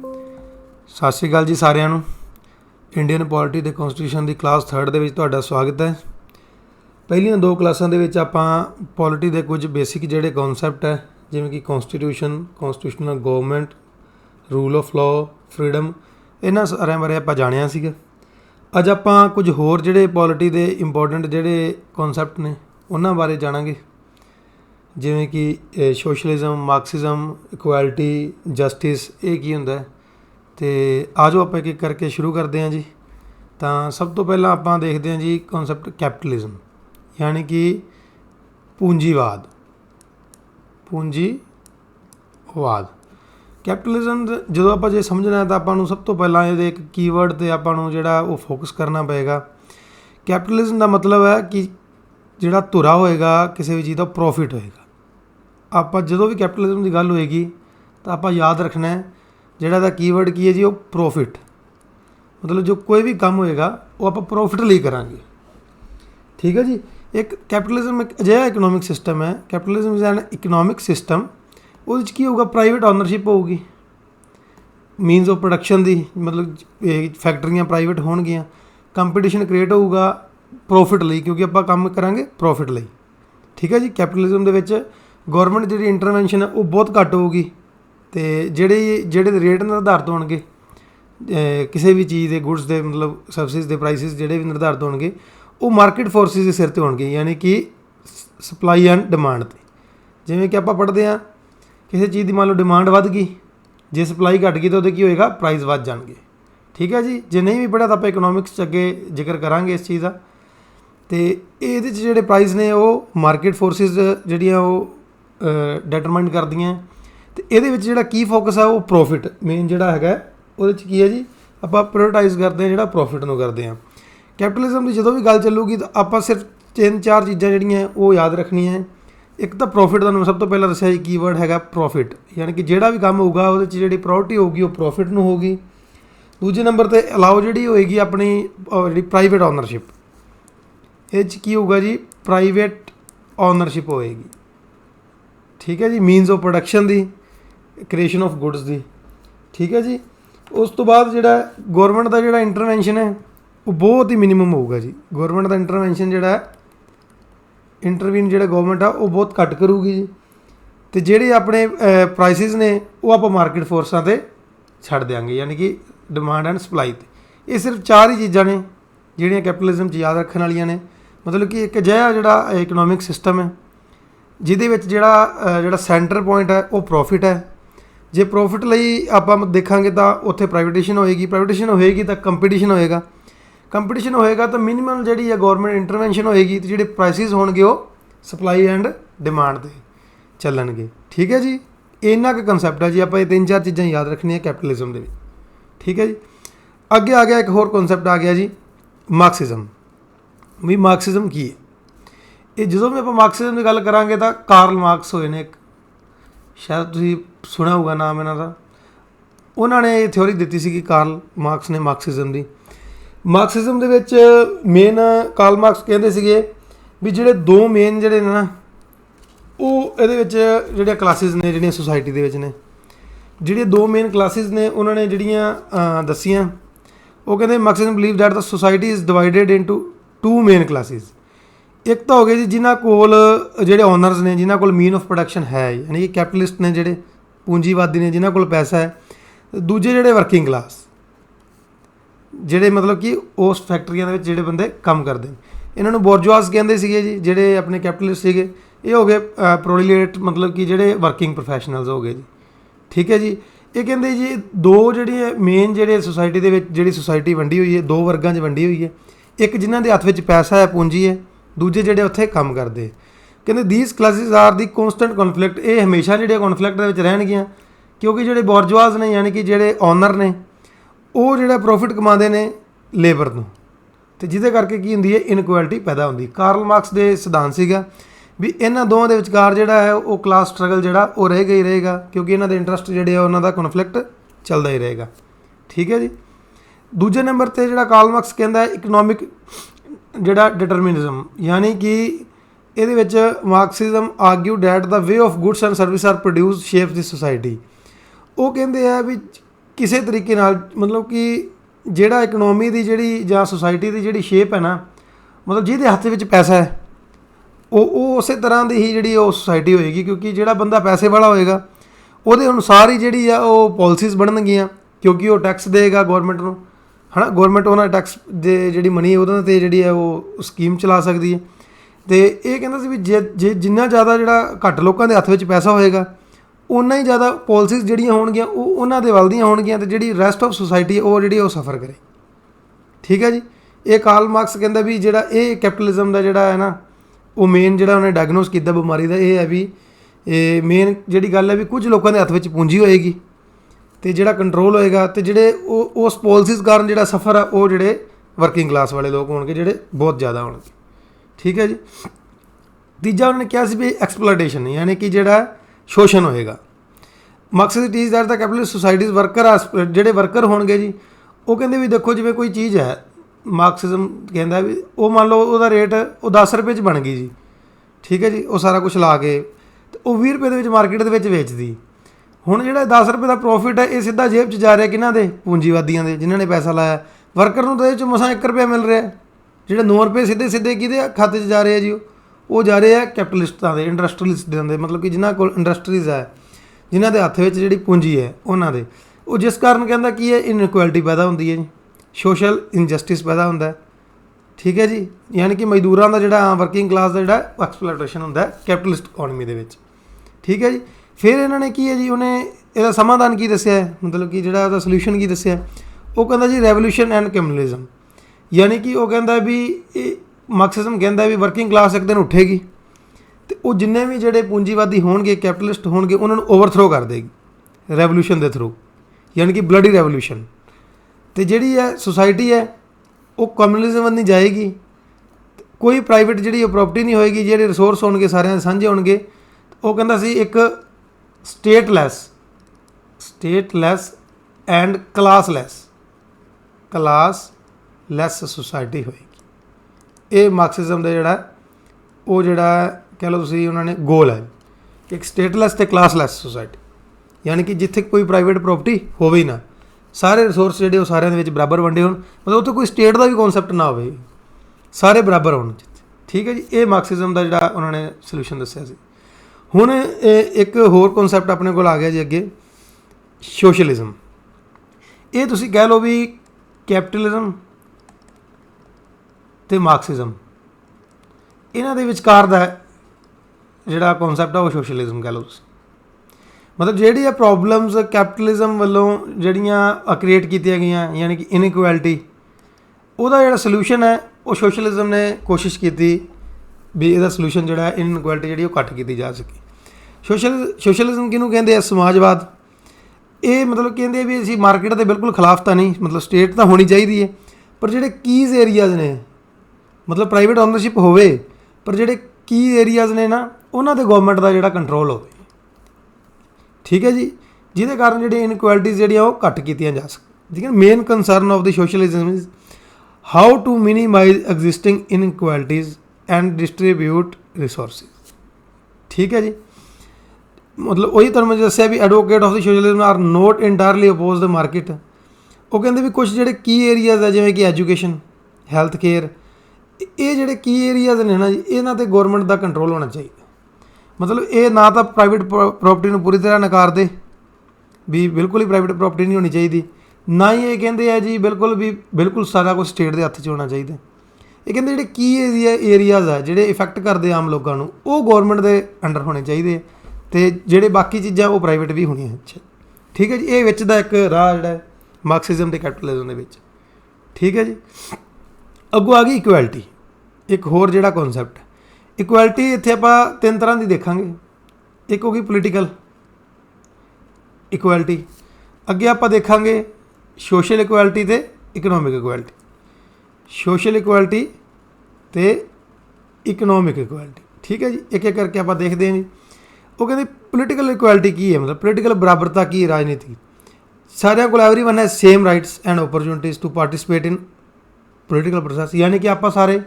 ਸਤਿ ਸ਼੍ਰੀ ਅਕਾਲ ਜੀ ਸਾਰਿਆਂ ਨੂੰ। ਇੰਡੀਅਨ ਪੋਲਿਟੀ ਦੇ ਕਨਸਟੀਟਿਊਸ਼ਨ ਦੀ ਕਲਾਸ 3rd ਦੇ ਵਿੱਚ ਤੁਹਾਡਾ ਸਵਾਗਤ ਹੈ। ਪਹਿਲੀਆਂ ਦੋ ਕਲਾਸਾਂ ਦੇ ਵਿੱਚ ਆਪਾਂ ਪੋਲਿਟੀ ਦੇ ਕੁਝ ਬੇਸਿਕ ਜਿਹੜੇ ਕਨਸੈਪਟ ਹੈ, ਜਿਵੇਂ ਕਿ constitution constitutional government rule of law freedom ਇਹਨਾਂ ਸਾਰਿਆਂ ਬਾਰੇ ਆਪਾਂ ਜਾਣਿਆ ਸੀਗਾ। ਅੱਜ ਆਪਾਂ ਕੁਝ ਹੋਰ ਜਿਹੜੇ ਪੋਲਿਟੀ ਦੇ ਇੰਪੋਰਟੈਂਟ ਜਿਹੜੇ ਕਨਸੈਪਟ ਨੇ, ਉਹਨਾਂ ਬਾਰੇ ਜਾਣਾਂਗੇ। ਜਿਵੇਂ ਕਿ ਸੋਸ਼ਲਿਜ਼ਮ ਮਾਰਕਸਿਜ਼ਮ ਇਕੁਐਲਿਟੀ ਜਸਟਿਸ ਇਹ ਕੀ ਹੁੰਦਾ ਅਤੇ ਆ ਆਜੋ ਆਪਾਂ ਇੱਕ ਇੱਕ ਕਰਕੇ ਸ਼ੁਰੂ ਕਰਦੇ ਹਾਂ ਜੀ। ਤਾਂ ਸਭ ਤੋਂ ਪਹਿਲਾਂ ਆਪਾਂ ਦੇਖਦੇ ਹਾਂ ਜੀ ਕਨਸੈਪਟ ਕੈਪੀਟਲਿਜ਼ਮ ਯਾਨੀ ਕਿ ਪੂੰਜੀਵਾਦ। ਪੂੰਜੀਵਾਦ। ਕੈਪੀਟਲਿਜ਼ਮ ਜਦੋਂ ਆਪਾਂ ਜੇ ਸਮਝਣਾ ਤਾਂ ਆਪਾਂ ਨੂੰ ਸਭ ਤੋਂ ਪਹਿਲਾਂ ਇਹਦੇ ਇੱਕ ਕੀਵਰਡ ਤੇ ਆਪਾਂ ਨੂੰ ਜਿਹੜਾ ਉਹ ਫੋਕਸ ਕਰਨਾ ਪਏਗਾ। ਕੈਪੀਟਲਿਜ਼ਮ ਦਾ ਮਤਲਬ ਹੈ ਕਿ ਜਿਹੜਾ ਧੁਰਾ ਹੋਏਗਾ, ਕਿਸੇ ਵੀ ਚੀਜ਼ ਦਾ ਪ੍ਰੋਫਿਟ ਹੋਏਗਾ। ਆਪਾਂ ਜਦੋਂ ਵੀ ਕੈਪੀਟਲਿਜ਼ਮ ਦੀ ਗੱਲ ਹੋਏਗੀ ਤਾਂ ਆਪਾਂ ਯਾਦ ਰੱਖਣਾ ਹੈ, ਜਿਹੜਾ ਇਹਦਾ ਕੀਵਰਡ ਕੀ ਹੈ ਜੀ, ਉਹ ਪ੍ਰੋਫਿਟ ਮਤਲਬ ਜੋ ਕੋਈ ਵੀ ਕੰਮ ਹੋਏਗਾ, ਉਹ ਆਪਾਂ ਪ੍ਰੋਫਿਟ ਲਈ ਕਰਾਂਗੇ। ਠੀਕ ਹੈ ਜੀ? ਇੱਕ ਕੈਪੀਟਲਿਜ਼ਮ ਇੱਕ ਅਜਿਹਾ ਇਕਨੋਮਿਕ ਸਿਸਟਮ ਹੈ। Capitalism is an economic system ਉਹਦੇ ਵਿੱਚ ਕੀ ਹੋਊਗਾ? ਪ੍ਰਾਈਵੇਟ ਓਨਰਸ਼ਿਪ ਹੋਊਗੀ। ਮੀਨਸ ਆਫ ਪ੍ਰੋਡਕਸ਼ਨ ਦੀ, ਮਤਲਬ ਇਹ ਫੈਕਟਰੀਆਂ ਪ੍ਰਾਈਵੇਟ ਹੋਣਗੀਆਂ। ਕੰਪੀਟੀਸ਼ਨ ਕ੍ਰੀਏਟ ਹੋਊਗਾ ਪ੍ਰੋਫਿਟ ਲਈ, ਕਿਉਂਕਿ ਆਪਾਂ ਕੰਮ ਕਰਾਂਗੇ ਪ੍ਰੋਫਿਟ ਲਈ। ਠੀਕ ਹੈ ਜੀ? ਕੈਪੀਟਲਿਜ਼ਮ ਦੇ ਵਿੱਚ ਗਵਰਨਮੈਂਟ ਜਿਹੜੀ ਇੰਟਰਵੈਂਸ਼ਨ ਹੈ ਉਹ ਬਹੁਤ ਘੱਟ ਹੋਊਗੀ ਤੇ ਜਿਹੜੇ ਜਿਹੜੇ ਰੇਟ ਨਿਰਧਾਰਤ ਹੋਣਗੇ ਕਿਸੇ ਵੀ ਚੀਜ਼ ਦੇ ਗੁੱਡਸ ਦੇ, ਮਤਲਬ ਸਰਵਿਸਿਜ਼ ਦੇ ਪ੍ਰਾਈਸਿਸ ਜਿਹੜੇ ਵੀ ਨਿਰਧਾਰਤ ਹੋਣਗੇ, ਉਹ ਮਾਰਕੀਟ ਫੋਰਸਿਸ ਦੇ ਸਿਰ ਤੇ ਹੋਣਗੇ, ਯਾਨੀ ਕਿ ਸਪਲਾਈ ਐਂਡ ਡਿਮਾਂਡ ਤੇ। ਜਿਵੇਂ ਕਿ ਆਪਾਂ ਪੜ੍ਹਦੇ ਆ ਕਿਸੇ ਚੀਜ਼ ਦੀ ਮੰਨ ਲਓ ਡਿਮਾਂਡ ਵੱਧ ਗਈ, ਜੇ ਸਪਲਾਈ ਘਟ ਗਈ ਤਾਂ ਉਹਦੇ ਕੀ ਹੋਏਗਾ? ਪ੍ਰਾਈਸ ਵੱਧ ਜਾਣਗੇ। ਠੀਕ ਹੈ ਜੀ? ਜੇ ਨਹੀਂ ਵੀ ਪੜਿਆ ਤਾਂ ਆਪਾਂ ਇਕਨੋਮਿਕਸ ਚ ਅੱਗੇ ਜ਼ਿਕਰ ਕਰਾਂਗੇ ਇਸ ਚੀਜ਼ ਦਾ। ਤੇ ਇਹਦੇ ਚ ਜਿਹੜੇ ਪ੍ਰਾਈਸ ਨੇ, ਉਹ ਮਾਰਕੀਟ ਫੋਰਸਿਸ ਜਿਹੜੀਆਂ ਉਹ ਡਿਟਰਮਾਈਨ ਕਰਦੀਆਂ ਤੇ ਇਹਦੇ ਵਿੱਚ ਜਿਹੜਾ ਕੀ ਫੋਕਸ ਹੈ ਉਹ ਪ੍ਰੋਫਿਟ ਮੇਨ ਜਿਹੜਾ ਹੈਗਾ, ਉਹਦੇ ਚ ਕੀ ਹੈ ਜੀ? ਆਪਾਂ ਪ੍ਰਾਇੋਰਟਾਈਜ਼ ਕਰਦੇ ਹਾਂ ਜਿਹੜਾ ਪ੍ਰੋਫਿਟ ਨੂੰ ਕਰਦੇ ਹਾਂ। ਕੈਪੀਟਲਿਜ਼ਮ ਦੀ ਜਦੋਂ ਵੀ ਗੱਲ ਚੱਲੂਗੀ, ਤਾਂ ਆਪਾਂ ਸਿਰਫ ਤਿੰਨ ਚਾਰ ਚੀਜ਼ਾਂ ਜਿਹੜੀਆਂ ਉਹ ਯਾਦ ਰੱਖਣੀਆਂ ਇੱਕ ਤਾਂ ਪ੍ਰੋਫਿਟ ਦਾ ਨੂੰ ਸਭ ਤੋਂ ਪਹਿਲਾਂ ਦੱਸਿਆ ਜੀ ਕੀਵਰਡ ਹੈਗਾ ਪ੍ਰੋਫਿਟ ਯਾਨੀ ਕਿ ਜਿਹੜਾ ਵੀ ਕੰਮ ਹੋਊਗਾ, ਉਹਦੇ ਚ ਜਿਹੜੀ ਪ੍ਰਾਇੋਰਟੀ ਹੋਊਗੀ, ਉਹ ਪ੍ਰੋਫਿਟ ਨੂੰ ਹੋਊਗੀ। ਦੂਜੇ ਨੰਬਰ ਤੇ ਅਲਾਉ ਜਿਹੜੀ ਹੋਏਗੀ, ਆਪਣੀ ਜਿਹੜੀ ਪ੍ਰਾਈਵੇਟ ਓਨਰਸ਼ਿਪ ਇਹ ਚ ਕੀ ਹੋਊਗਾ ਜੀ? ਪ੍ਰਾਈਵੇਟ ਓਨਰਸ਼ਿਪ ਹੋਏਗੀ। ਠੀਕ ਹੈ ਜੀ ਮੀਨਸ ਆਫ ਪ੍ਰੋਡਕਸ਼ਨ ਦੀ ਕ੍ਰੀਏਸ਼ਨ ਆਫ ਗੁੱਡਸ ਦੀ, ਠੀਕ ਹੈ ਜੀ। ਉਸ ਤੋਂ ਬਾਅਦ ਜਿਹੜਾ ਗਵਰਨਮੈਂਟ ਦਾ ਜਿਹੜਾ ਇੰਟਰਵੈਂਸ਼ਨ ਹੈ, ਉਹ ਬਹੁਤ ਹੀ ਮਿਨੀਮਮ ਹੋਊਗਾ ਜੀ। ਗਵਰਨਮੈਂਟ ਦਾ ਇੰਟਰਵੈਂਸ਼ਨ ਜਿਹੜਾ ਹੈ ਇੰਟਰਵੀਨ ਜਿਹੜਾ ਗਵਰਨਮੈਂਟ ਆ, ਉਹ ਬਹੁਤ ਘੱਟ ਕਰੂਗੀ ਜੀ। ਤੇ ਜਿਹੜੇ ਆਪਣੇ ਪ੍ਰਾਈਸਿਸ ਨੇ, ਉਹ ਆਪਾਂ ਮਾਰਕੀਟ ਫੋਰਸਾਂ ਤੇ ਛੱਡ ਦੇਾਂਗੇ ਯਾਨੀ ਕਿ ਡਿਮਾਂਡ ਐਂਡ ਸਪਲਾਈ ਤੇ। ਇਹ ਸਿਰਫ ਚਾਰ ਹੀ ਚੀਜ਼ਾਂ ਨੇ, ਜਿਹੜੀਆਂ ਕੈਪੀਟਲਿਜ਼ਮ 'ਚ ਯਾਦ ਰੱਖਣ ਵਾਲੀਆਂ ਨੇ। ਮਤਲਬ ਕਿ ਇੱਕ ਅਜਿਹਾ ਜਿਹੜਾ ਇਕਨੋਮਿਕ ਸਿਸਟਮ ਹੈ ਜਿਹਦੇ ਵਿੱਚ ਜਿਹੜਾ ਜਿਹੜਾ ਸੈਂਟਰ ਪੁਆਇੰਟ ਹੈ, ਉਹ ਪ੍ਰੋਫਿਟ ਹੈ। ਜੇ ਪ੍ਰੋਫਿਟ ਲਈ ਆਪਾਂ ਦੇਖਾਂਗੇ ਤਾਂ ਉੱਥੇ ਪ੍ਰਾਈਵੇਟੇਸ਼ਨ ਹੋਏਗੀ। ਪ੍ਰਾਈਵੇਟੇਸ਼ਨ ਹੋਏਗੀ ਤਾਂ ਕੰਪੀਟੀਸ਼ਨ ਹੋਏਗਾ। ਕੰਪੀਟੀਸ਼ਨ ਹੋਏਗਾ ਤਾਂ ਮਿਨੀਮਮ ਜਿਹੜੀ ਹੈ ਗਵਰਨਮੈਂਟ ਇੰਟਰਵੈਂਸ਼ਨ ਹੋਏਗੀ ਤੇ ਜਿਹੜੇ ਪ੍ਰਾਈਸਿਸ ਹੋਣਗੇ ਉਹ ਸਪਲਾਈ ਐਂਡ ਡਿਮਾਂਡ ਤੇ ਚੱਲਣਗੇ। ਠੀਕ ਹੈ ਜੀ? ਇਹਨਾਂ ਕੁ ਕਨਸੈਪਟ ਹੈ ਜੀ। ਆਪਾਂ ਇਹ ਤਿੰਨ ਚਾਰ ਚੀਜ਼ਾਂ ਯਾਦ ਰੱਖਣੀਆਂ ਕੈਪੀਟਲਿਜ਼ਮ ਦੇ ਵਿੱਚ। ਠੀਕ ਹੈ ਜੀ? ਅੱਗੇ ਆ ਗਿਆ ਇੱਕ ਹੋਰ ਕਨਸੈਪਟ ਆ ਗਿਆ ਜੀ ਮਾਰਕਸਿਜ਼ਮ ਵੀ ਮਾਰਕਸਿਜ਼ਮ ਕੀ ਹੈ? ਇਹ ਜਦੋਂ ਵੀ ਆਪਾਂ ਮਾਰਕਸਿਜ਼ਮ ਦੀ ਗੱਲ ਕਰਾਂਗੇ ਤਾਂ ਕਾਰਲ ਮਾਰਕਸ ਹੋਏ ਨੇ ਇੱਕ। ਸ਼ਾਇਦ ਤੁਸੀਂ ਸੁਣਿਆ ਹੋਊਗਾ ਨਾਮ ਇਹਨਾਂ ਦਾ। ਉਹਨਾਂ ਨੇ ਇਹ ਥਿਉਰੀ ਦਿੱਤੀ ਸੀ ਕਿ ਕਾਰਲ ਮਾਰਕਸ ਨੇ ਮਾਰਕਸਿਜ਼ਮ ਦੀ। ਮਾਰਕਸਿਜ਼ਮ ਦੇ ਵਿੱਚ ਮੇਨ ਕਾਰਲ ਮਾਰਕਸ ਕਹਿੰਦੇ ਸੀਗੇ ਵੀ ਜਿਹੜੇ ਦੋ ਮੇਨ ਜਿਹੜੇ ਨੇ ਨਾ, ਉਹ ਇਹਦੇ ਵਿੱਚ ਜਿਹੜੀਆਂ ਕਲਾਸਿਸ ਨੇ, ਜਿਹੜੀਆਂ ਸੋਸਾਇਟੀ ਦੇ ਵਿੱਚ ਨੇ। ਜਿਹੜੀਆਂ ਦੋ ਮੇਨ ਕਲਾਸਿਸ ਨੇ, ਉਹਨਾਂ ਨੇ ਜਿਹੜੀਆਂ ਦੱਸੀਆਂ। ਉਹ ਕਹਿੰਦੇ Marxism believe that the society is divided into two main classes ਇੱਕ ਤਾਂ ਹੋ ਗਏ ਜੀ, ਜਿਨ੍ਹਾਂ ਕੋਲ, ਜਿਹੜੇ ਓਨਰਸ ਨੇ, ਜਿਨ੍ਹਾਂ ਕੋਲ ਮੀਨ ਆਫ ਪ੍ਰੋਡਕਸ਼ਨ ਹੈ ਯਾਨੀ ਕਿ ਕੈਪੀਟਲਿਸਟ ਨੇ ਜਿਹੜੇ ਪੂੰਜੀਵਾਦੀ ਨੇ, ਜਿਨ੍ਹਾਂ ਕੋਲ ਪੈਸਾ ਹੈ, ਦੂਜੇ ਜਿਹੜੇ ਵਰਕਿੰਗ ਕਲਾਸ ਜਿਹੜੇ ਮਤਲਬ ਕਿ ਉਸ ਫੈਕਟਰੀਆਂ ਦੇ ਵਿੱਚ ਜਿਹੜੇ ਬੰਦੇ ਕੰਮ ਕਰਦੇ ਨੇ। ਇਹਨਾਂ ਨੂੰ ਬੋਰਜਵਾਸ ਕਹਿੰਦੇ ਸੀਗੇ ਜੀ, ਜਿਹੜੇ ਆਪਣੇ ਕੈਪੀਟਲਿਸਟ ਸੀਗੇ, ਇਹ ਹੋ ਗਏ ਪ੍ਰੋਲੀਲੇਟ ਮਤਲਬ ਕਿ ਜਿਹੜੇ ਵਰਕਿੰਗ ਪ੍ਰੋਫੈਸ਼ਨਲਸ ਹੋ ਗਏ ਜੀ। ਠੀਕ ਹੈ ਜੀ? ਇਹ ਕਹਿੰਦੇ ਜੀ, ਦੋ ਜਿਹੜੇ ਮੇਨ ਜਿਹੜੇ ਸੋਸਾਇਟੀ ਦੇ ਵਿੱਚ, ਜਿਹੜੀ ਸੋਸਾਇਟੀ ਵੰਡੀ ਹੋਈ ਹੈ, ਦੋ ਵਰਗਾਂ 'ਚ ਵੰਡੀ ਹੋਈ ਹੈ। ਇੱਕ ਜਿਨ੍ਹਾਂ ਦੇ ਹੱਥ ਵਿੱਚ ਪੈਸਾ ਹੈ, ਪੂੰਜੀ ਹੈ ਦੂਜੇ ਜਿਹੜੇ ਉੱਥੇ ਕੰਮ ਕਰਦੇ। ਕਹਿੰਦੇ these classes are the constant conflict ਇਹ ਹਮੇਸ਼ਾ ਜਿਹੜੇ ਕਨਫਲਿਕਟ ਦੇ ਵਿੱਚ ਰਹਿਣਗੀਆਂ, ਕਿਉਂਕਿ ਜਿਹੜੇ ਬੋਰਜਵਾਸ ਨੇ, ਯਾਨੀ ਕਿ ਜਿਹੜੇ ਓਨਰ ਨੇ, ਉਹ ਜਿਹੜਾ ਪ੍ਰੋਫਿਟ ਕਮਾਉਂਦੇ ਨੇ ਲੇਬਰ ਤੋਂ ਤੇ ਜਿਹਦੇ ਕਰਕੇ ਕੀ ਹੁੰਦੀ ਹੈ ਇਨਕੁਐਲਿਟੀ ਪੈਦਾ ਹੁੰਦੀ। ਕਾਰਲ ਮਾਰਕਸ ਦੇ ਸਿਧਾਂਤ ਸੀਗਾ ਵੀ ਇਹਨਾਂ ਦੋਵਾਂ ਦੇ ਵਿਚਕਾਰ ਜਿਹੜਾ ਹੈ, ਉਹ ਕਲਾਸ ਸਟਰਗਲ ਜਿਹੜਾ, ਉਹ ਰਹੇਗਾ ਹੀ ਰਹੇਗਾ, ਕਿਉਂਕਿ ਇਹਨਾਂ ਦੇ ਇੰਟਰਸਟ ਜਿਹੜੇ ਆ, ਉਹਨਾਂ ਦਾ ਕਨਫਲਿਕਟ ਚੱਲਦਾ ਹੀ ਰਹੇਗਾ। ਠੀਕ ਹੈ ਜੀ? ਦੂਜੇ ਨੰਬਰ ਤੇ ਜਿਹੜਾ ਕਾਰਲ ਮਾਰਕਸ ਕਹਿੰਦਾ ਹੈ ਇਕਨੋਮਿਕ ਜਿਹੜਾ ਡਿਟਰਮਿਨਿਜ਼ਮ ਯਾਨੀ ਕਿ ਇਹਦੇ ਵਿੱਚ Marxism argue that the way of goods and service are produce shapes the society ਉਹ ਕਹਿੰਦੇ ਆ ਵੀ ਕਿਸੇ ਤਰੀਕੇ ਨਾਲ, ਮਤਲਬ ਕਿ ਜਿਹੜਾ ਇਕਨੋਮੀ ਦੀ ਜਿਹੜੀ ਜਾਂ ਸੁਸਾਇਟੀ ਦੀ ਜਿਹੜੀ ਸ਼ੇਪ ਹੈ ਨਾ, ਮਤਲਬ ਜਿਹਦੇ ਹੱਥ ਵਿੱਚ ਪੈਸਾ ਹੈ, ਉਹ ਉਹ ਉਸੇ ਤਰ੍ਹਾਂ ਦੀ ਹੀ ਜਿਹੜੀ ਉਹ ਸੁਸਾਇਟੀ ਹੋਏਗੀ, ਕਿਉਂਕਿ ਜਿਹੜਾ ਬੰਦਾ ਪੈਸੇ ਵਾਲਾ ਹੋਏਗਾ, ਉਹਦੇ ਅਨੁਸਾਰ ਹੀ ਜਿਹੜੀ ਆ ਉਹ ਪਾਲਿਸੀਜ਼ ਬਣਨਗੀਆਂ, ਕਿਉਂਕਿ ਉਹ ਟੈਕਸ ਦੇਗਾ ਗਵਰਨਮੈਂਟ ਨੂੰ। ਹਨਾ ਗਵਰਨਮੈਂਟ ਉਹਨਾਂ ਟੈਕਸ ਦੇ ਜਿਹੜੀ ਮਨੀ ਉਹਨਾਂ ਤੇ ਜਿਹੜੀ ਹੈ ਉਹ ਸਕੀਮ ਚਲਾ ਸਕਦੀ ਹੈ। ਤੇ ਇਹ ਕਹਿੰਦਾ ਸੀ ਵੀ ਜੇ ਜੇ ਜਿੰਨਾ ਜ਼ਿਆਦਾ ਜਿਹੜਾ ਘੱਟ ਲੋਕਾਂ ਦੇ ਹੱਥ ਵਿੱਚ ਪੈਸਾ ਹੋਏਗਾ ਉਨਾ ਹੀ ਜ਼ਿਆਦਾ ਪਾਲਿਸੀਜ਼ ਜਿਹੜੀਆਂ ਹੋਣਗੀਆਂ, ਉਹ ਉਹਨਾਂ ਦੇ ਵੱਲ ਦੀਆਂ ਹੋਣਗੀਆਂ ਤੇ ਜਿਹੜੀ ਰੈਸਟ ਆਫ ਸੁਸਾਇਟੀ ਉਹ ਜਿਹੜੀ ਉਹ ਸਫਰ ਕਰੇ। ਠੀਕ ਹੈ ਜੀ? ਇਹ ਕਾਰਲ ਮਾਰਕਸ ਕਹਿੰਦਾ ਵੀ ਜਿਹੜਾ ਇਹ ਕੈਪੀਟਲਿਜ਼ਮ ਦਾ ਜਿਹੜਾ ਹੈ ਨਾ, ਉਹ ਮੇਨ ਜਿਹੜਾ ਉਹਨੇ ਡਾਇਗਨੋਸ ਕੀਤਾ ਬਿਮਾਰੀ ਦਾ, ਇਹ ਹੈ ਵੀ, ਇਹ ਮੇਨ ਜਿਹੜੀ ਗੱਲ ਹੈ ਵੀ ਕੁਝ ਲੋਕਾਂ ਦੇ ਹੱਥ ਵਿੱਚ ਪੂੰਜੀ ਹੋਏਗੀ। ਤੇ ਜਿਹੜਾ ਕੰਟਰੋਲ ਹੋਏਗਾ ਤੇ ਜਿਹੜੇ ਉਹ, ਉਸ ਪਾਲਿਸੀਜ਼ ਕਾਰਨ ਜਿਹੜਾ ਸਫਰ ਆ, ਉਹ ਜਿਹੜੇ ਵਰਕਿੰਗ ਕਲਾਸ ਵਾਲੇ ਲੋਕ ਹੋਣਗੇ, ਜਿਹੜੇ ਬਹੁਤ ਜ਼ਿਆਦਾ ਹੋਣਗੇ। ਠੀਕ ਹੈ ਜੀ? ਤੀਜਾ ਉਹਨਾਂ ਨੇ ਕਿਹਾ ਸੀ ਵੀ ਐਕਸਪਲੋਇਟੇਸ਼ਨ ਯਾਨੀ ਕਿ ਜਿਹੜਾ ਸ਼ੋਸ਼ਣ ਹੋਏਗਾ। ਮਕਸਦ it is that the capitalist societies worker ਜਿਹੜੇ ਵਰਕਰ ਹੋਣਗੇ ਜੀ, ਉਹ ਕਹਿੰਦੇ ਵੀ ਦੇਖੋ ਜਿਵੇਂ ਕੋਈ ਚੀਜ਼ ਹੈ, ਮਾਰਕਸਿਜ਼ਮ ਕਹਿੰਦਾ ਵੀ ਉਹ ਮੰਨ ਲਓ ਉਹਦਾ ਰੇਟ ਉਹ 10 ਰੁਪਏ ਚ ਬਣ ਗਈ ਜੀ। ਠੀਕ ਹੈ ਜੀ? ਉਹ ਸਾਰਾ ਕੁਝ ਲਾ ਕੇ ਤੇ ਉਹ 20 ਰੁਪਏ ਦੇ ਵਿੱਚ ਮਾਰਕੀਟ ਦੇ ਵਿੱਚ ਵੇਚਦੀ। ਹੁਣ ਜਿਹੜਾ 10 ਰੁਪਏ ਦਾ ਪ੍ਰੋਫਿਟ ਹੈ, ਇਹ ਸਿੱਧਾ ਜੇਬ 'ਚ ਜਾ ਰਿਹਾ ਕਿਹਨਾਂ ਦੇ? ਪੂੰਜੀਵਾਦੀਆਂ ਦੇ, ਜਿਨ੍ਹਾਂ ਨੇ ਪੈਸਾ ਲਾਇਆ। ਵਰਕਰ ਨੂੰ ਤਾਂ ਇਹ 'ਚ ਮਸਾਂ 1 ਰੁਪਿਆ ਮਿਲ ਰਿਹਾ। ਜਿਹੜਾ 9 ਰੁਪਏ ਸਿੱਧੇ ਸਿੱਧੇ ਕਿਹਦੇ ਖਾਤੇ 'ਚ ਜਾ ਰਹੇ ਆ ਜੀ ਉਹ? ਜਾ ਰਹੇ ਆ ਕੈਪੀਟਲਿਸਟਾਂ ਦੇ ਇੰਡਸਟਰੀਅਲਿਸਟਾਂ ਦੇ ਮਤਲਬ ਕਿ ਜਿਨ੍ਹਾਂ ਕੋਲ ਇੰਡਸਟਰੀਜ਼ ਹੈ ਜਿਨ੍ਹਾਂ ਦੇ ਹੱਥ ਵਿੱਚ ਜਿਹੜੀ ਪੂੰਜੀ ਹੈ, ਉਹਨਾਂ ਦੇ। ਉਹ ਜਿਸ ਕਾਰਨ ਕਹਿੰਦਾ ਕੀ ਹੈ ਇਨਇਕੁਐਲਿਟੀ ਪੈਦਾ ਹੁੰਦੀ ਹੈ ਜੀ। ਸੋਸ਼ਲ ਇਨਜਸਟਿਸ ਪੈਦਾ ਹੁੰਦਾ ਹੈ। ਠੀਕ ਹੈ ਜੀ? ਯਾਨੀ ਕਿ ਮਜ਼ਦੂਰਾਂ ਦਾ ਜਿਹੜਾ ਵਰਕਿੰਗ ਕਲਾਸ ਦਾ ਜਿਹੜਾ ਐਕਸਪਲੋਇਟੇਸ਼ਨ ਹੁੰਦਾ ਹੈ ਕੈਪੀਟਲਿਸਟ ਇਕਨੋਮੀ ਦੇ ਵਿੱਚ। ਠੀਕ ਹੈ ਜੀ? ਫਿਰ ਇਹਨਾਂ ਨੇ ਕੀ ਹੈ ਜੀ, ਉਹਨੇ ਇਹਦਾ ਸਮਾਧਾਨ ਕੀ ਦੱਸਿਆ ਹੈ? ਮਤਲਬ ਕਿ ਜਿਹੜਾ ਉਹਦਾ ਸੋਲੂਸ਼ਨ ਕੀ ਦੱਸਿਆ ਉਹ ਕਹਿੰਦਾ ਜੀ ਰੈਵੋਲੂਸ਼ਨ ਐਂਡ ਕਮਿਊਨਿਜ਼ਮ ਯਾਨੀ ਕਿ ਉਹ ਕਹਿੰਦਾ ਵੀ ਇਹ ਮਾਰਕਸਿਜ਼ਮ ਕਹਿੰਦਾ ਵੀ ਵਰਕਿੰਗ ਕਲਾਸ ਇੱਕ ਦਿਨ ਉੱਠੇਗੀ ਤੇ ਉਹ ਜਿੰਨੇ ਵੀ ਜਿਹੜੇ ਪੂੰਜੀਵਾਦੀ ਹੋਣਗੇ ਕੈਪੀਟਲਿਸਟ ਹੋਣਗੇ, ਉਹਨਾਂ ਨੂੰ ਓਵਰਥਰੋ ਕਰ ਦੇਗੀ ਰੈਵੋਲੂਸ਼ਨ ਦੇ ਥਰੂ ਯਾਨੀ ਕਿ ਬਲੱਡੀ ਰੈਵੋਲੂਸ਼ਨ ਤੇ ਜਿਹੜੀ ਹੈ ਸੁਸਾਇਟੀ ਹੈ, ਉਹ ਕਮਿਊਨਿਜ਼ਮ ਵੱਲ ਨਹੀਂ ਜਾਏਗੀ। ਤੇ ਕੋਈ ਪ੍ਰਾਈਵੇਟ ਜਿਹੜੀ ਉਹ ਪ੍ਰਾਪਰਟੀ ਨਹੀਂ ਹੋਏਗੀ, ਜਿਹੜੇ ਰਿਸੋਰਸ ਹੋਣਗੇ, ਸਾਰਿਆਂ ਦੇ ਸਾਂਝੇ ਹੋਣਗੇ। ਉਹ ਕਹਿੰਦਾ ਸੀ, ਇੱਕ stateless stateless and classless classless society ਹੋਏਗੀ। ਇਹ ਮਾਰਕਸਿਜ਼ਮ ਦਾ ਜਿਹੜਾ, ਉਹ ਜਿਹੜਾ ਕਹਿ ਲਓ ਤੁਸੀਂ ਉਹਨਾਂ ਨੇ ਗੋਲ ਹੈ। ਇੱਕ ਸਟੇਟਲੈਸ ਤੇ ਕਲਾਸਲੈਸ ਸੁਸਾਇਟੀ ਯਾਨੀ ਕਿ ਜਿੱਥੇ ਕੋਈ ਪ੍ਰਾਈਵੇਟ ਪ੍ਰਾਪਰਟੀ ਹੋਵੇ ਹੀ ਨਾ, ਸਾਰੇ ਰਿਸੋਰਸ ਜਿਹੜੇ ਉਹ ਸਾਰਿਆਂ ਦੇ ਵਿੱਚ ਬਰਾਬਰ ਵੰਡੇ ਹੋਣ। ਮਤਲਬ ਉੱਥੇ ਕੋਈ ਸਟੇਟ ਦਾ ਵੀ ਕਨਸੈਪਟ ਨਾ ਹੋਵੇ। ਸਾਰੇ ਬਰਾਬਰ ਹੋਣ। ਜਿੱਥੇ ਠੀਕ ਹੈ ਜੀ, ਇਹ ਮਾਰਕਸਿਜ਼ਮ ਦਾ ਜਿਹੜਾ ਉਹਨਾਂ ਨੇ ਸੋਲੂਸ਼ਨ ਦੱਸਿਆ ਸੀ। ਹੁਣ ਇੱਕ ਹੋਰ ਕਨਸੈਪਟ ਆਪਣੇ ਕੋਲ ਆ ਗਿਆ ਜੀ ਅੱਗੇ ਸੋਸ਼ਲਿਜ਼ਮ ਇਹ ਤੁਸੀਂ ਕਹਿ ਲਓ ਵੀ ਕੈਪੀਟਲਿਜ਼ਮ ਤੇ ਮਾਰਕਸਿਜ਼ਮ ਇਹਨਾਂ ਦੇ ਵਿਚਕਾਰ ਦਾ ਜਿਹੜਾ ਕਨਸੈਪਟ ਆ ਉਹ ਸੋਸ਼ਲਿਜ਼ਮ ਕਹਿ ਲਓ ਤੁਸੀਂ। ਮਤਲਬ ਜਿਹੜੀ ਇਹ ਪ੍ਰੋਬਲਮਸ ਕੈਪੀਟਲਿਜ਼ਮ ਵੱਲੋਂ ਜਿਹੜੀਆਂ ਕ੍ਰੀਏਟ ਕੀਤੀਆਂ ਗਈਆਂ, ਯਾਨੀ ਕਿ ਇਨਇਕੁਐਲਿਟੀ ਉਹਦਾ ਜਿਹੜਾ ਸੋਲੂਸ਼ਨ ਹੈ, ਉਹ ਸੋਸ਼ਲਿਜ਼ਮ ਨੇ ਕੋਸ਼ਿਸ਼ ਕੀਤੀ ਵੀ ਇਹਦਾ ਸੋਲੂਸ਼ਨ ਜਿਹੜਾ ਹੈ ਇਨਇਕੁਐਲਿਟੀ ਜਿਹੜੀ ਉਹ ਘੱਟ ਕੀਤੀ ਜਾ ਸਕੇ। ਸੋਸ਼ਲ ਸੋਸ਼ਲਿਜ਼ਮ ਕਿਹਨੂੰ ਕਹਿੰਦੇ ਆ? ਸਮਾਜਵਾਦ। ਇਹ ਮਤਲਬ ਕਹਿੰਦੇ ਵੀ ਅਸੀਂ ਮਾਰਕੀਟ ਦੇ ਬਿਲਕੁਲ ਖਿਲਾਫ ਤਾਂ ਨਹੀਂ, ਮਤਲਬ ਸਟੇਟ ਤਾਂ ਹੋਣੀ ਚਾਹੀਦੀ ਹੈ, ਪਰ ਜਿਹੜੇ ਕੀਜ਼ ਏਰੀਆਜ਼ ਨੇ, ਮਤਲਬ ਪ੍ਰਾਈਵੇਟ ਓਨਰਸ਼ਿਪ ਹੋਵੇ, ਪਰ ਜਿਹੜੇ ਕੀ ਏਰੀਆਜ਼ ਨੇ ਨਾ, ਉਹਨਾਂ ਤੇ ਗਵਰਨਮੈਂਟ ਦਾ ਜਿਹੜਾ ਕੰਟਰੋਲ ਹੋਵੇ। ਠੀਕ ਹੈ ਜੀ? ਜਿਹਦੇ ਕਾਰਨ ਜਿਹੜੀ ਇਨਕੁਐਲਿਟੀਜ਼ ਜਿਹੜੀਆਂ ਉਹ ਘੱਟ ਕੀਤੀਆਂ ਜਾ ਸਕਣ। ਠੀਕ ਹੈ? Main concern of the socialism is how to minimise existing inequalities and distribute resources ਠੀਕ ਹੈ ਜੀ? ਮਤਲਬ ਉਹੀ ਤੁਹਾਨੂੰ ਮੈਂ ਦੱਸਿਆ ਵੀ advocate of the socialism are not entirely oppose the market ਉਹ ਕਹਿੰਦੇ ਵੀ ਕੁਝ ਜਿਹੜੇ ਕੀ ਏਰੀਆਜ਼ ਆ, ਜਿਵੇਂ ਕਿ ਐਜੂਕੇਸ਼ਨ ਹੈਲਥ ਕੇਅਰ ਇਹ ਜਿਹੜੇ ਕੀ ਏਰੀਆਜ਼ ਨੇ ਨਾ ਜੀ, ਇਹਨਾਂ ਤੇ ਗਵਰਨਮੈਂਟ ਦਾ ਕੰਟਰੋਲ ਹੋਣਾ ਚਾਹੀਦਾ। ਮਤਲਬ ਇਹ ਨਾ ਤਾਂ ਪ੍ਰਾਈਵੇਟ ਪ੍ਰਾਪਰਟੀ ਨੂੰ ਪੂਰੀ ਤਰ੍ਹਾਂ ਨਕਾਰ ਦੇ, ਵੀ ਬਿਲਕੁਲ ਹੀ ਪ੍ਰਾਈਵੇਟ ਪ੍ਰਾਪਰਟੀ ਨਹੀਂ ਹੋਣੀ ਚਾਹੀਦੀ। ਨਾ ਹੀ ਇਹ ਕਹਿੰਦੇ ਆ ਜੀ, ਬਿਲਕੁਲ ਵੀ, ਬਿਲਕੁਲ ਸਾਰਾ ਕੁਝ ਸਟੇਟ ਦੇ ਹੱਥ 'ਚ ਹੋਣਾ ਚਾਹੀਦਾ। ਇਹ ਕਹਿੰਦੇ ਜਿਹੜੇ ਕੀ ਏਰੀਆ ਏਰੀਆਜ਼ ਆ, ਜਿਹੜੇ ਇਫੈਕਟ ਕਰਦੇ ਆਮ ਲੋਕਾਂ ਨੂੰ, ਉਹ ਗਵਰਨਮੈਂਟ ਦੇ ਅੰਡਰ ਹੋਣੇ ਚਾਹੀਦੇ। ਆ ਤੇ ਜਿਹੜੇ ਬਾਕੀ ਚੀਜ਼ਾਂ ਉਹ ਪ੍ਰਾਈਵੇਟ ਵੀ ਹੋਣੀਆਂ, ਅੱਛਾ। ਠੀਕ ਹੈ ਜੀ, ਇਹ ਵਿੱਚ ਦਾ ਇੱਕ ਰਾਹ ਜਿਹੜਾ ਹੈ ਮਾਰਕਸਿਜ਼ਮ ਤੇ ਕੈਪੀਟਲਿਜ਼ਮ ਦੇ ਵਿੱਚ। ਠੀਕ ਹੈ ਜੀ। ਅੱਗੋਂ ਆ ਗਈ ਇਕੁਐਲਿਟੀ ਇੱਕ ਹੋਰ ਜਿਹੜਾ ਕਨਸੈਪਟ ਇਕੁਐਲਿਟੀ ਇੱਥੇ ਆਪਾਂ ਤਿੰਨ ਤਰ੍ਹਾਂ ਦੀ ਦੇਖਾਂਗੇ। ਇੱਕ ਹੋ ਗਈ ਪੋਲੀਟੀਕਲ ਇਕੁਐਲਿਟੀ ਅੱਗੇ ਆਪਾਂ ਦੇਖਾਂਗੇ ਸੋਸ਼ਲ ਇਕੁਐਲਿਟੀ ਤੇ ਇਕਨੋਮਿਕ ਇਕੁਐਲਿਟੀ ਸੋਸ਼ਲ ਇਕੁਐਲਿਟੀ ਤੇ ਇਕਨੋਮਿਕ ਇਕੁਐਲਿਟੀ ਠੀਕ ਹੈ ਜੀ। ਇੱਕ ਇੱਕ ਕਰਕੇ ਆਪਾਂ ਦੇਖਦੇ ਹਾਂ ਜੀ। ਉਹ ਕਹਿੰਦੇ ਪੋਲੀਟੀਕਲ ਇਕੁਐਲਿਟੀ ਕੀ ਹੈ? ਮਤਲਬ ਪੋਲੀਟੀਕਲ ਬਰਾਬਰਤਾ ਕੀ ਹੈ ਰਾਜਨੀਤੀ ਸਾਰਿਆਂ ਕੋਲ everyone has same rights and opportunities to participate in political process ਯਾਨੀ ਕਿ ਆਪਾਂ ਸਾਰੇ,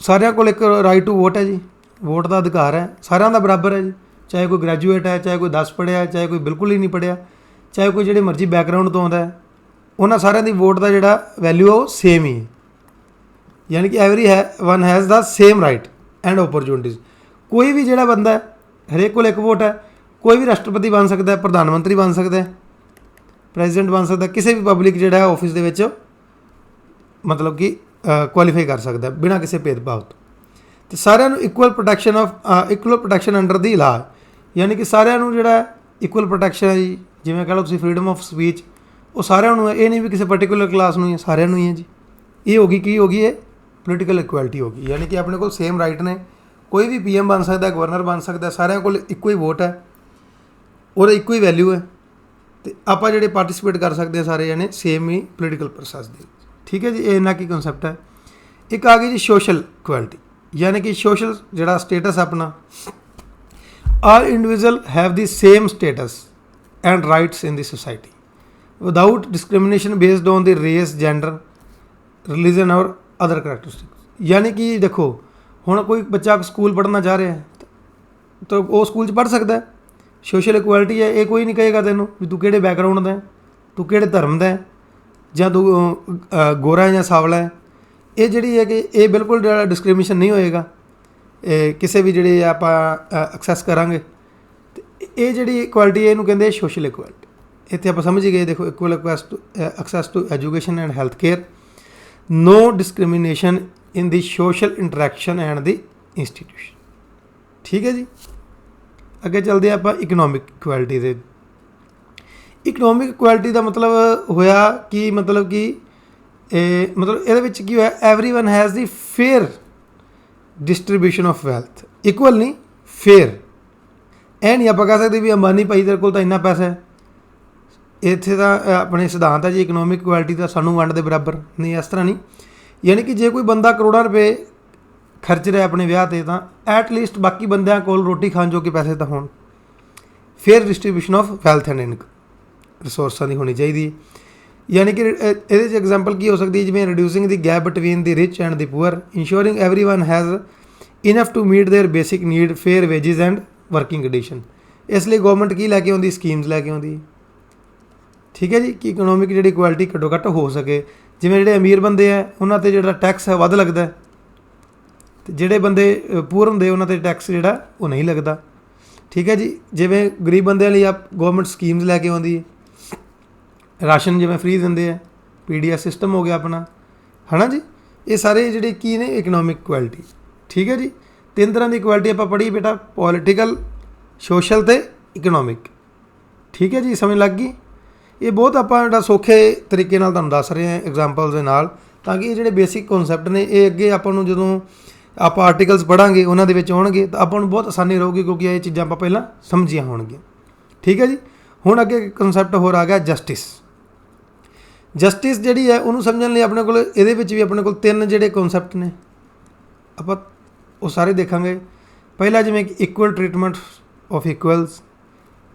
ਸਾਰਿਆਂ ਕੋਲ ਇੱਕ ਰਾਈਟ ਟੂ ਵੋਟ ਹੈ ਜੀ। ਵੋਟ ਦਾ ਅਧਿਕਾਰ ਹੈ। ਸਾਰਿਆਂ ਦਾ ਬਰਾਬਰ ਹੈ ਜੀ। ਚਾਹੇ ਕੋਈ ਗ੍ਰੈਜੂਏਟ ਹੈ, ਚਾਹੇ ਕੋਈ 10 ਪੜ੍ਹਿਆ, ਚਾਹੇ ਕੋਈ ਬਿਲਕੁਲ ਹੀ ਨਹੀਂ ਪੜ੍ਹਿਆ, ਚਾਹੇ ਕੋਈ ਜਿਹੜੇ ਮਰਜ਼ੀ ਬੈਕਗ੍ਰਾਉਂਡ ਤੋਂ ਆਉਂਦਾ ਹੈ, ਉਹਨਾਂ ਸਾਰਿਆਂ ਦੀ ਵੋਟ ਦਾ ਜਿਹੜਾ ਵੈਲਿਊ ਉਹ ਸੇਮ ਹੀ ਹੈ। ਯਾਨੀ ਕਿ ਐਵਰੀ ਹੈ one has the same right and opportunities ਕੋਈ ਵੀ ਜਿਹੜਾ ਬੰਦਾ ਹੈ ਹਰੇਕ ਕੋਲ ਇੱਕ ਵੋਟ ਹੈ। ਕੋਈ ਵੀ ਰਾਸ਼ਟਰਪਤੀ ਬਣ ਸਕਦਾ ਹੈ, ਪ੍ਰਧਾਨ ਮੰਤਰੀ ਬਣ ਸਕਦਾ ਹੈ, ਪ੍ਰੈਜ਼ੀਡੈਂਟ ਬਣ ਸਕਦਾ ਕਿਸੇ ਵੀ ਪਬਲਿਕ ਜਿਹੜਾ ਹੈ ਆਫਿਸ ਦੇ ਵਿੱਚ ਮਤਲਬ ਕਿ ਕੁਆਲੀਫਾਈ ਕਰ ਸਕਦਾ ਬਿਨਾਂ ਕਿਸੇ ਭੇਦਭਾਵ ਤੋਂ। ਤੇ ਸਾਰਿਆਂ ਨੂੰ equal protection of equal protection under the law ਯਾਨੀ ਕਿ ਸਾਰਿਆਂ ਨੂੰ ਜਿਹੜਾ ਇਕੁਅਲ ਪ੍ਰੋਟੈਕਸ਼ਨ ਹੈ ਜੀ। ਜਿਵੇਂ ਕਹ ਲਓ ਤੁਸੀਂ ਫਰੀडम ਆਫ ਸਪੀਚ ਉਹ ਸਾਰਿਆਂ ਨੂੰ ਹੈ। ਇਹ ਨਹੀਂ ਵੀ ਕਿਸੇ ਪਾਰਟਿਕੂਲਰ ਕਲਾਸ ਨੂੰ ਹੀ ਹੈ, ਸਾਰਿਆਂ ਨੂੰ ਹੀ ਹੈ ਜੀ। ਇਹ ਹੋ ਗਈ, ਕੀ ਹੋ ਗਈ ਇਹ? ਪੋਲੀਟੀਕਲ ਇਕੁਐਲਿਟੀ ਹੋ ਗਈ। ਯਾਨੀ ਕਿ ਆਪਣੇ ਕੋਲ ਸੇਮ ਰਾਈਟ ਨੇ। ਕੋਈ ਵੀ ਪੀਐਮ ਬਣ ਸਕਦਾ, ਗਵਰਨਰ ਬਣ ਸਕਦਾ, ਸਾਰਿਆਂ ਕੋਲ ਇੱਕੋ ਹੀ ਵੋਟ ਹੈ। ਉਹਦਾ ਇੱਕੋ ਹੀ ਵੈਲਿਊ ਹੈ। ਤੇ ਆਪਾਂ ਜਿਹੜੇ ਪਾਰਟਿਸਿਪੇਟ ਕਰ ਸਕਦੇ ਆ ਸਾਰੇ ਜਣੇ ਸੇਮ ਹੀ ਪੋਲੀਟੀਕਲ ਪ੍ਰੋਸੈਸ ਦੇ। ਠੀਕ ਹੈ ਜੀ, ਇਹ ਇਹਨਾਂ ਕੀ ਕਨਸੈਪਟ ਹੈ। ਇੱਕ ਆ ਗਈ ਜੀ ਸੋਸ਼ਲ ਇਕੁਐਲਿਟੀ ਯਾਨੀ ਕਿ ਸੋਸ਼ਲ ਜਿਹੜਾ ਸਟੇਟਸ ਆਪਣਾ all individual have the same status and rights in the society without discrimination based on the race gender religion or other characteristics ਯਾਨੀ ਕਿ ਦੇਖੋ ਹੁਣ ਕੋਈ ਬੱਚਾ ਸਕੂਲ ਪੜ੍ਹਨਾ ਚਾਹ ਰਿਹਾ ਹੈ ਤਾਂ ਉਹ ਸਕੂਲ 'ਚ ਪੜ੍ਹ ਸਕਦਾ ਸੋਸ਼ਲ ਇਕੁਐਲਿਟੀ ਹੈ ਇਹ ਕੋਈ ਨਹੀਂ ਕਹੇਗਾ ਤੈਨੂੰ ਵੀ ਤੂੰ ਕਿਹੜੇ ਬੈਕਗ੍ਰਾਉਂਡ ਦਾ ਹੈ ਤੂੰ ਕਿਹੜੇ ਧਰਮ ਦਾ ਹੈ ਜਾਂ ਤੂੰ ਅ, ਗੋਰਾ ਹੈ ਜਾਂ ਸਾਵਲਾ ਹੈ। ਇਹ ਜਿਹੜੀ ਹੈ ਕਿ ਇਹ ਬਿਲਕੁਲ ਜਿਹੜਾ ਡਿਸਕ੍ਰਿਮੀਨੇਸ਼ਨ ਨਹੀਂ ਹੋਏਗਾ। ਇਹ ਕਿਸੇ ਵੀ ਜਿਹੜੇ ਆਪਾਂ ਐਕਸੈਸ ਕਰਾਂਗੇ। ਤੇ ਇਹ ਜਿਹੜੀ ਇਕੁਐਲਿਟੀ ਹੈ ਇਹਨੂੰ ਕਹਿੰਦੇ ਸੋਸ਼ਲ ਇਕੁਐਲਿਟੀ ਇੱਥੇ ਆਪਾਂ ਸਮਝ ਗਏ ਦੇਖੋ equal access to access to education and health care no discrimination in the social interaction and the institution ਠੀਕ ਹੈ ਜੀ ਅੱਗੇ ਚੱਲਦੇ ਹਾਂ ਆਪਾਂ ਇਕਨੋਮਿਕ ਇਕੁਐਲਿਟੀ ਦੇ ਇਕਨੋਮਿਕ ਇਕੁਐਲਿਟੀ ਦਾ ਮਤਲਬ ਹੋਇਆ ਕਿ ਮਤਲਬ ਕਿ ਇਹ ਮਤਲਬ ਇਹਦੇ ਵਿੱਚ ਕੀ ਹੋਇਆ everyone has the fair distribution of wealth equal ਨਹੀਂ ਫੇਅਰ ਇਹ ਨਹੀਂ ਆਪਾਂ ਕਹਿ ਸਕਦੇ ਵੀ ਅੰਬਾਨੀ ਭਾਈ ਤੇਰੇ ਕੋਲ ਤਾਂ ਇੰਨਾ ਪੈਸਾ ਹੈ ਇੱਥੇ ਤਾਂ ਅ, ਆਪਣੇ ਸਿਧਾਂਤ ਹੈ ਜੀ ਇਕਨੋਮਿਕ ਕੁਆਲਿਟੀ ਦਾ ਸਾਨੂੰ ਵੰਡ ਦੇ ਬਰਾਬਰ ਨਹੀਂ ਇਸ ਤਰ੍ਹਾਂ ਨਹੀਂ ਯਾਨੀ ਕਿ ਜੇ ਕੋਈ ਬੰਦਾ ਕਰੋੜਾਂ ਰੁਪਏ ਖਰਚ ਰਿਹਾ ਆਪਣੇ ਵਿਆਹ ਤੇ, ਤਾਂ ਐਟ ਲੀਸਟ ਬਾਕੀ ਬੰਦਿਆਂ ਕੋਲ ਰੋਟੀ ਖਾਣ ਜੋ ਕਿ ਪੈਸੇ ਤਾਂ ਹੋਣ। Fair distribution of wealth and income ਰਿਸੋਰਸਾਂ ਦੀ ਹੋਣੀ ਚਾਹੀਦੀ ਯਾਨੀ ਕਿ ਇਹਦੇ ਚ ਐਗਜ਼ਾਮਪਲ ਕੀ ਹੋ ਸਕਦੀ ਜਿਵੇਂ reducing the gap between the rich and the poor ensuring everyone has enough to meet their basic need fair wages and working condition ਇਸ ਲਈ ਗਵਰਨਮੈਂਟ ਕੀ ਲੈ ਕੇ ਆਉਂਦੀ? ਸਕੀਮਸ ਲੈ ਕੇ ਆਉਂਦੀ। ਠੀਕ ਹੈ ਜੀ? ਕਿ ਇਕਨੋਮਿਕ ਜਿਹੜੀ ਕੁਆਲਿਟੀ ਘਟੋ ਘਟ ਹੋ ਸਕੇ। ਜਿਵੇਂ ਜਿਹੜੇ ਅਮੀਰ ਬੰਦੇ ਆ, ਉਹਨਾਂ ਤੇ ਜਿਹੜਾ ਟੈਕਸ ਹੈ ਵੱਧ ਲੱਗਦਾ ਹੈ। ਤੇ ਜਿਹੜੇ ਬੰਦੇ ਪੂਰ ਹੁੰਦੇ, ਉਹਨਾਂ ਤੇ ਟੈਕਸ ਜਿਹੜਾ ਉਹ ਨਹੀਂ ਲੱਗਦਾ। ਠੀਕ ਹੈ ਜੀ? ਜਿਵੇਂ ਗਰੀਬ ਬੰਦਿਆਂ ਲਈ ਆਪ ਗਵਰਨਮੈਂਟ ਸਕੀਮਸ ਲੈ ਕੇ ਆਉਂਦੀ ਹੈ। ਰਾਸ਼ਨ ਜਿਵੇਂ ਫ੍ਰੀ ਦਿੰਦੇ ਆ। ਪੀਡੀਐਸ ਸਿਸਟਮ ਹੋ ਗਿਆ ਆਪਣਾ। ਹਨਾ ਜੀ? ਇਹ ਸਾਰੇ ਜਿਹੜੇ ਕੀ ਨੇ? ਇਕਨੋਮਿਕ ਕੁਆਲਿਟੀ ਠੀਕ ਹੈ ਜੀ? ਤਿੰਨ ਤਰ੍ਹਾਂ ਦੀ ਕੁਆਲਿਟੀ ਆਪਾਂ ਪੜ੍ਹੀ ਬੇਟਾ। ਪੋਲੀਟੀਕਲ ਸੋਸ਼ਲ ਤੇ ਇਕਨੋਮਿਕ ਠੀਕ ਹੈ ਜੀ? ਸਮਝ ਲੱਗ ਗਈ? ਇਹ ਬਹੁਤ ਆਪਾਂ ਜਿਹੜਾ ਸੌਖੇ ਤਰੀਕੇ ਨਾਲ ਤੁਹਾਨੂੰ ਦੱਸ ਰਹੇ ਹਾਂ ਐਗਜ਼ਾਮਪਲਸ ਦੇ ਨਾਲ, ਤਾਂ ਕਿ ਇਹ ਜਿਹੜੇ ਬੇਸਿਕ ਕਨਸੈਪਟ ਨੇ, ਇਹ ਅੱਗੇ ਆਪਾਂ ਨੂੰ ਜਦੋਂ ਆਪਾਂ ਆਰਟੀਕਲਸ ਪੜਾਂਗੇ ਉਹਨਾਂ ਦੇ ਵਿੱਚ ਆਉਣਗੇ, ਤਾਂ ਆਪਾਂ ਨੂੰ ਬਹੁਤ ਆਸਾਨੀ ਰਹੂਗੀ ਕਿਉਂਕਿ ਇਹ ਚੀਜ਼ਾਂ ਆਪਾਂ ਪਹਿਲਾਂ ਸਮਝੀਆਂ ਹੋਣਗੀਆਂ। ਠੀਕ ਹੈ ਜੀ? ਹੁਣ ਅੱਗੇ ਕਨਸੈਪਟ ਹੋਰ ਆ ਗਿਆ ਜਸਟਿਸ ਜਸਟਿਸ ਜਿਹੜੀ ਹੈ, ਉਹਨੂੰ ਸਮਝਣ ਲਈ ਆਪਣੇ ਕੋਲ, ਇਹਦੇ ਵਿੱਚ ਵੀ ਆਪਣੇ ਕੋਲ ਤਿੰਨ ਜਿਹੜੇ ਕਨਸੈਪਟ ਨੇ। ਆਪਾਂ ਉਹ ਸਾਰੇ ਦੇਖਾਂਗੇ। ਪਹਿਲਾ ਜਿਵੇਂ ਕਿ ਇਕੁਅਲ ਟ੍ਰੀਟਮੈਂਟ ਆਫ ਇਕੁਅਲਸ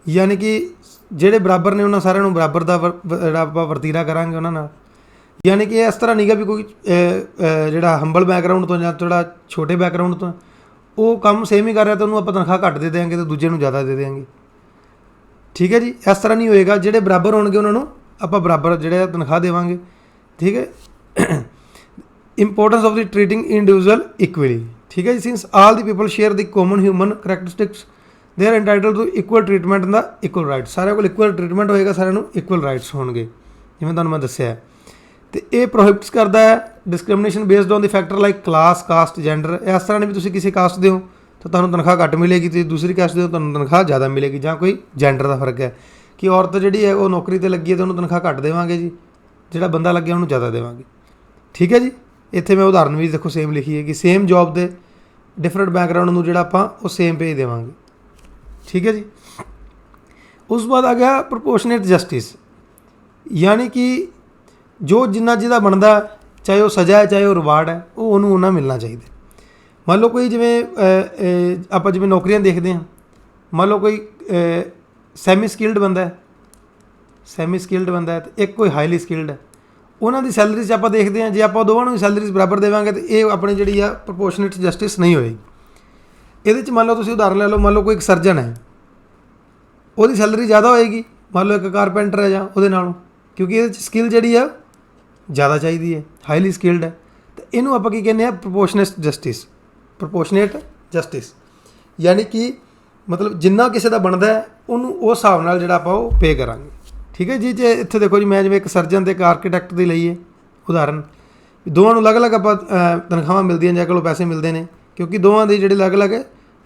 ਯਾਨੀ ਕਿ ਜਿਹੜੇ ਬਰਾਬਰ ਨੇ ਉਹਨਾਂ ਸਾਰਿਆਂ ਨੂੰ ਬਰਾਬਰ ਦਾ ਵ- ਜਿਹੜਾ ਆਪਾਂ ਵਰਤੀਰਾ ਕਰਾਂਗੇ ਉਹਨਾਂ ਨਾਲ। ਯਾਨੀ ਕਿ ਇਸ ਤਰ੍ਹਾਂ ਨਹੀਂਗਾ ਵੀ ਕੋਈ ਜਿਹੜਾ ਹੰਬਲ ਬੈਕਗ੍ਰਾਉਂਡ ਤੋਂ ਜਾਂ ਥੋੜਾ ਛੋਟੇ ਬੈਕਗ੍ਰਾਉਂਡ ਤੋਂ, ਉਹ ਕੰਮ ਸੇਮ ਹੀ ਕਰ ਰਿਹਾ ਤਾਂ ਉਹਨੂੰ ਆਪਾਂ ਤਨਖਾਹ ਘੱਟ ਦੇ ਦੇਵਾਂਗੇ ਤੇ ਦੂਜੇ ਨੂੰ ਜ਼ਿਆਦਾ ਦੇ ਦੇਵਾਂਗੇ ਠੀਕ ਹੈ ਜੀ? ਇਸ ਤਰ੍ਹਾਂ ਨਹੀਂ ਹੋਏਗਾ। ਜਿਹੜੇ ਬਰਾਬਰ ਹੋਣਗੇ ਉਹਨਾਂ ਨੂੰ ਆਪਾਂ ਬਰਾਬਰ ਜਿਹੜੇ ਤਨਖਾਹ ਦੇਵਾਂਗੇ। ਠੀਕ ਹੈ? Importance of the treating individual equally ਠੀਕ ਹੈ ਜੀ? Since all the people share the common human characteristics they are entitled to equal treatment the equal right ਸਾਰਿਆਂ ਕੋਲ ਇਕੁਅਲ ਟ੍ਰੀਟਮੈਂਟ ਹੋਏਗਾ, ਸਾਰਿਆਂ ਨੂੰ ਇਕੁਅਲ ਰਾਈਟਸ ਹੋਣਗੇ, ਜਿਵੇਂ ਤੁਹਾਨੂੰ ਮੈਂ ਦੱਸਿਆ ਹੈ। ਤੇ ਇਹ ਪ੍ਰੋਹਿਬਿਟਸ ਕਰਦਾ ਹੈ discrimination based on the factor like class caste gender ਇਸ ਤਰ੍ਹਾਂ ਨੇ ਵੀ ਤੁਸੀਂ ਕਿਸੇ ਕਾਸਟ ਦੇ ਹੋ, ਤਾਂ ਤੁਹਾਨੂੰ ਤਨਖਾਹ ਘੱਟ ਮਿਲੇਗੀ ਤੇ ਦੂਸਰੀ ਕਾਸਟ ਦੇ ਹੋ, ਤੁਹਾਨੂੰ ਤਨਖਾਹ ਜ਼ਿਆਦਾ ਮਿਲੇਗੀ, ਜਾਂ ਕੋਈ ਜੈਂਡਰ ਦਾ ਫ਼ਰਕ ਹੈ। ਕਿ ਔਰਤ ਜਿਹੜੀ ਹੈ, ਉਹ ਨੌਕਰੀ ਤੇ ਲੱਗੀ ਹੈ, ਤੇ ਉਹਨੂੰ ਤਨਖਾਹ ਘੱਟ ਦੇਵਾਂਗੇ ਜੀ। ਜਿਹੜਾ ਬੰਦਾ ਲੱਗਿਆ, ਉਹਨੂੰ ਜ਼ਿਆਦਾ ਦੇਵਾਂਗੇ। ਠੀਕ ਹੈ ਜੀ? ਇੱਥੇ ਮੈਂ ਉਦਾਹਰਨ ਵੀ ਦੇਖੋ ਸੇਮ ਲਿਖੀ ਹੈ ਕਿ ਸੇਮ ਜੌਬ ਦੇ ਡਿਫਰੈਂਟ ਬੈਕਗ੍ਰਾਉਂਡ ਨੂੰ ਜਿਹੜਾ ਆਪਾਂ, ਉਹ ਸੇਮ ਪੇ ਦੇਵਾਂਗੇ। ਠੀਕ ਹੈ ਜੀ। ਉਸ ਤੋਂ ਬਾਅਦ ਆ ਗਿਆ ਪ੍ਰੋਪੋਰਸ਼ਨੇਟ ਜਸਟਿਸ ਯਾਨੀ ਕਿ ਜੋ ਜਿੰਨਾ ਜਿਹਦਾ ਬਣਦਾ, ਚਾਹੇ ਉਹ ਸਜ਼ਾ ਹੈ, ਚਾਹੇ ਉਹ ਰਿਵਾਰਡ ਹੈ, ਉਹ ਉਹਨੂੰ ਉਹਨਾਂ ਮਿਲਣਾ ਚਾਹੀਦਾ। ਮੰਨ ਲਓ ਕੋਈ ਜਿਵੇਂ ਆਪਾਂ ਜਿਵੇਂ ਨੌਕਰੀਆਂ ਦੇਖਦੇ ਹਾਂ। ਮੰਨ ਲਓ ਕੋਈ ਸੈਮੀ ਸਕਿਲਡ ਬੰਦਾ ਹੈ। ਸੈਮੀ ਸਕਿਲਡ ਬੰਦਾ ਹੈ, ਤੇ ਇੱਕ ਕੋਈ ਹਾਈਲੀ ਸਕਿਲਡ ਹੈ। ਉਹਨਾਂ ਦੀ ਸੈਲਰੀਜ਼ ਆਪਾਂ ਦੇਖਦੇ ਹਾਂ, ਜੇ ਆਪਾਂ ਦੋਵਾਂ ਨੂੰ ਸੈਲਰੀਜ਼ ਬਰਾਬਰ ਦੇਵਾਂਗੇ, ਤੇ ਇਹ ਆਪਣੀ ਜਿਹੜੀ ਆ ਪ੍ਰੋਪੋਰਸ਼ਨੇਟ ਜਸਟਿਸ ਨਹੀਂ ਹੋਏਗੀ। ਇਹਦੇ ਚ ਮੰਨ ਲਓ ਤੁਸੀਂ ਉਦਾਹਰਨ ਲੈ ਲਓ, ਮੰਨ ਲਓ ਕੋਈ ਇੱਕ ਸਰਜਨ ਹੈ। ਉਹਦੀ ਸੈਲਰੀ ਜ਼ਿਆਦਾ ਹੋਏਗੀ, ਮੰਨ ਲਓ ਇੱਕ ਕਾਰਪੈਂਟਰ ਹੈ ਜਾਂ ਉਹਦੇ ਨਾਲੋਂ, ਕਿਉਂਕਿ ਇਹਦੇ ਚ ਸਕਿੱਲ ਜਿਹੜੀ ਆ, ਜ਼ਿਆਦਾ ਚਾਹੀਦੀ ਹੈ ਹਾਈਲੀ ਸਕਿਲਡ ਹੈ। ਤੇ ਇਹਨੂੰ ਆਪਾਂ ਕੀ ਕਹਿੰਦੇ ਆ ਪ੍ਰੋਪੋਰਸ਼ਨੇਟ ਜਸਟਿਸ ਪ੍ਰੋਪੋਰਸ਼ਨੇਟ ਜਸਟਿਸ ਯਾਨੀ ਕਿ ਮਤਲਬ ਜਿੰਨਾ ਕਿਸੇ ਦਾ ਬਣਦਾ ਹੈ, ਉਹਨੂੰ ਉਸ ਹਿਸਾਬ ਨਾਲ ਜਿਹੜਾ ਆਪਾਂ ਉਹ ਪੇ ਕਰਾਂਗੇ। ਠੀਕ ਹੈ ਜੀ, ਜੇ ਇੱਥੇ ਦੇਖੋ ਜੀ, ਮੈਂ ਜਿਵੇਂ ਇੱਕ ਸਰਜਨ ਤੇ ਇੱਕ ਆਰਕੀਟੈਕਟ ਦੀ ਲਈਏ ਉਦਾਹਰਨ। ਦੋਵਾਂ ਨੂੰ ਅਲੱਗ-ਅਲੱਗ ਆਪਾਂ ਤਨਖਾਹਾਂ ਮਿਲਦੀਆਂ ਜਾਂ ਕੋਲੋਂ ਪੈਸੇ ਮਿਲਦੇ ਨੇ। ਕਿਉਂਕਿ ਦੋਵਾਂ ਦੇ ਜਿਹੜੇ ਅਲੱਗ-ਅਲੱਗ